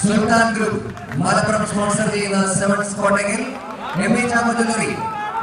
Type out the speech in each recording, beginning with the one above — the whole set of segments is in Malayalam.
സുൽത്താൻ ഗ്രൂപ്പ് മലപ്പുറം സ്പോൺസർ ചെയ്യുന്ന സെവൻസ് കോട്ടയിൽ എം എ ചാമത്തുലറി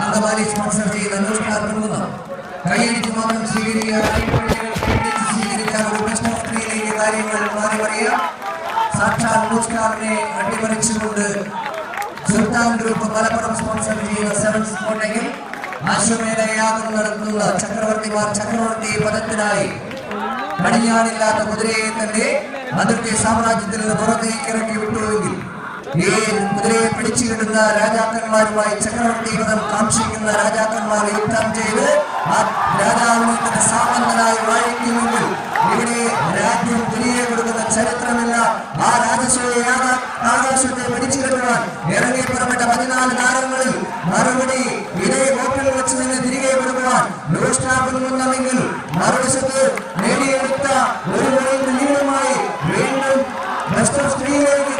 അങ്കമാലി സ്പോൺസർ ചെയ്യുന്ന ന്യൂസ്റ്റാർ കുടുംബം. കൈയടിച്ച് മാത്രം സ്വീകരിക്കുക കാര്യങ്ങൾ മാറി പറയുക. സാക്ഷാൽ ന്യൂസ്റ്റാറിനെ അട്ടിമറിച്ചുകൊണ്ട് സുൽത്താൻ ഗ്രൂപ്പ് മലപ്പുറം അശ്വമേധ നടത്തുന്ന ചക്രവർത്തിമാർ ചക്രവർത്തി പദത്തിനായി പണിയാനില്ലാത്ത കുതിരയെ തന്നെ അതിർത്തി സാമ്രാജ്യത്തിൽ നിന്ന് പുറത്തേക്ക് ഇറക്കി വിട്ടുവെങ്കിൽ ഈ കുതിരയെ പിടിച്ചു കിട്ടുന്ന രാജാക്കന്മാരുമായി ചക്രവർത്തി പദം കാക്ഷിക്കുന്ന രാജാക്കന്മാർ യുദ്ധം ചെയ്ത് ആ രാജാവിനെ സാമന്തനായി വാഴിക്കുമെങ്കിൽ ഇവിടെ രാജ്യം തിരികെ കൊടുക്കുന്ന ചരിത്രമില്ല. ആ രാജസ്വയെ ആകാശത്തെ പിടിച്ചു കിട്ടുവാൻ ഇറങ്ങി പുറപ്പെട്ട പതിനാല് താരങ്ങളിൽ മറുപടി ഇതേ കോപ്പിൽ വെച്ച് നിന്ന് തിരികെ കൊടുക്കുവാൻ ലോഷ്ടാക്കുന്നുണ്ടെങ്കിൽ മറുവശത്ത് നേടിയെടുത്ത ഒരു മുറിയുടെ ലീഡുമായി വീണ്ടും ബെസ്റ്റ് ഓഫ്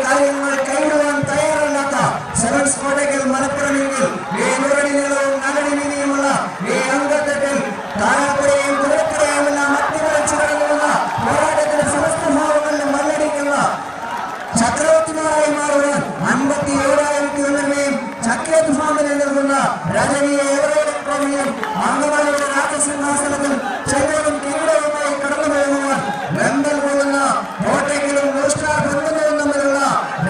കാര്യങ്ങൾ കൈവിടുവാൻ തയ്യാറല്ലാത്ത സെവൻസ് കോട്ടയ്ക്കൽ മലപ്പുറമെങ്കിൽ മുരടി നീളവും നഗടി വീതിയുമുള്ള ഈ അംഗത്തെട്ടിൽ താഴെപ്പുറയും കുലപ്പുറയും എല്ലാം അട്ടിമറിച്ചു പോരാട്ടത്തിന്റെ സമസ്ത ഭാവങ്ങളിലും മല്ലടിക്കുന്ന ചക്രവർത്തിമാരായി മാറുവാൻ അൻപത്തി ഏഴായിരത്തി ഒന്നിനെയും ചക്രവർത്തി ഫാമിലിൽ നിൽക്കുന്ന രജനീയ എവരെയും അംഗമാലിയുടെ രാജസിംഹാസനത്തിൽ ചെങ്കോലും കിരീടവുമായി കടന്നു ബന്ധൽ പോകുന്ന കോട്ടയ്ക്കലും നോസ്റ്റാർ ബന്ധുവും തമ്മിലുള്ള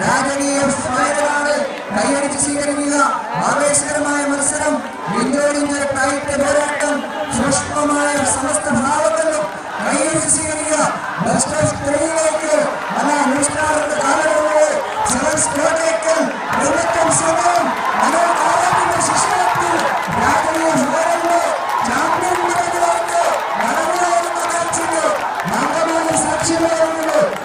രാജകീയ സ്മരണമാണ് കൈയടിച്ച് സ്വീകരിക്കുക. ആവേശകരമായ മത്സരം ഇഞ്ചോടിഞ്ച് ടൈറ്റ് പോരാട്ടം സൂക്ഷ്മമായ സമസ്ത ഭാവങ്ങളിലും കൈയടിച്ച് സ്വീകരിക്കുക. ബെസ്റ്റ്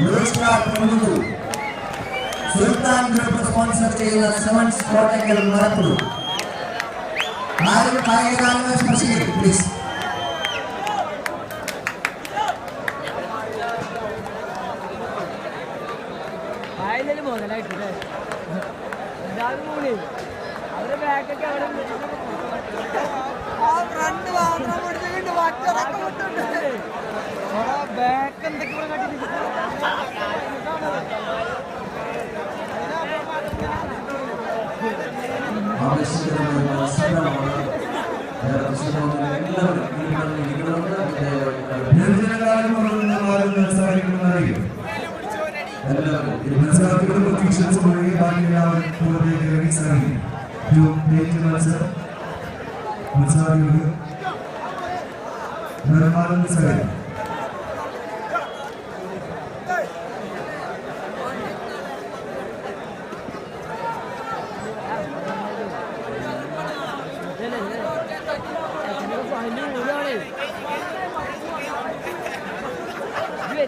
കൊണ്ടുവന്നു സുൽത്താൻ ഗ്രൂപ്പ് സ്പോൺസർ ചെയ്യുന്ന സെവൻസ് കോട്ടയ്ക്കൽ മലപ്പുറം ആരും കായികാലുകൾ സ്പർശിക്കരുത് പ്ലീസ് ആയില്ലല്ലോ മുതലായിട്ടില്ലേ എല്ലാവരും കൂടി അവരെ ബാക്കൊക്കെ അവിടെ ഫ്രണ്ട് മാത്രം പിടിച്ചിട്ട് മറ്റൊരൊക്കെ വിട്ടിട്ടുണ്ട് ബാക്ക് എന്തൊക്കെ ആവശ്യമായ മത്സരമാണ് മത്സരത്തിലും ഒഫീഷ്യൽസ് വഴി ബാക്കി എല്ലാവരും പുറത്തേക്ക് ഇറങ്ങി സാധിക്കും മത്സരം മത്സരാർത്ഥികൾക്ക് നിർമ്മാണം സാധിക്കും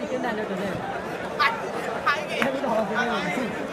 你跟大准备。嗨，嗨，你，